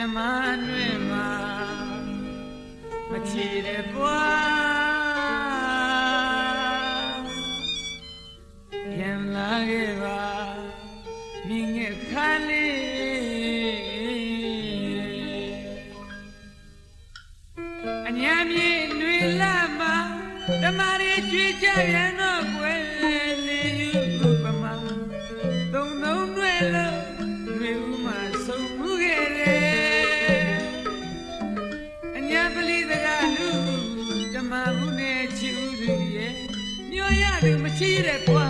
ဓမ္မတွင်မှာမချေတဲ့ကွာပြန်လာခဲ့ပါမြင်ခဲ့ခါလေးအညာမြေတွင်လာမှာဓမ္မတွေကြွေးကြပြန်တော့ It.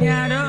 soñaron.